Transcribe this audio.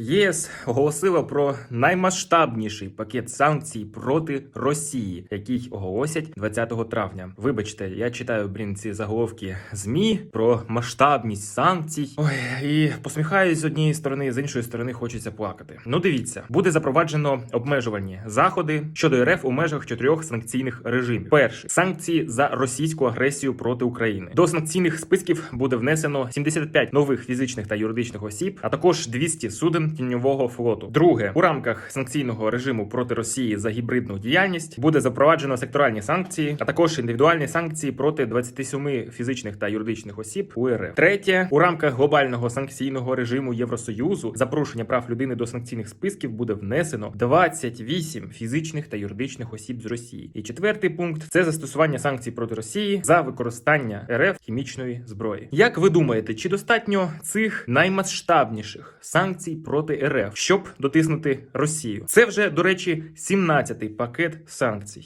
ЄС оголосила про наймасштабніший пакет санкцій проти Росії, який оголосять 20 травня. Вибачте, я читаю блін ці заголовки змі про масштабність санкцій. Ой, і посміхаюсь з однієї сторони, з іншої сторони хочеться плакати. Ну дивіться, буде запроваджено обмежувальні заходи щодо РФ у межах чотирьох санкційних режимів. Перший санкції за російську агресію проти України. До санкційних списків буде внесено 75 нових фізичних та юридичних осіб, а також 200 суден тіньового флоту. Друге, у рамках санкційного режиму проти Росії за гібридну діяльність буде запроваджено секторальні санкції, а також індивідуальні санкції проти 27 фізичних та юридичних осіб у РФ. Третє, у рамках глобального санкційного режиму Євросоюзу за порушення прав людини до санкційних списків буде внесено 28 фізичних та юридичних осіб з Росії. І четвертий пункт це застосування санкцій проти Росії за використання РФ хімічної зброї. Як ви думаєте, чи достатньо цих наймасштабніших санкцій проти РФ, щоб дотиснути Росію? Це вже до речі 17-й пакет санкцій.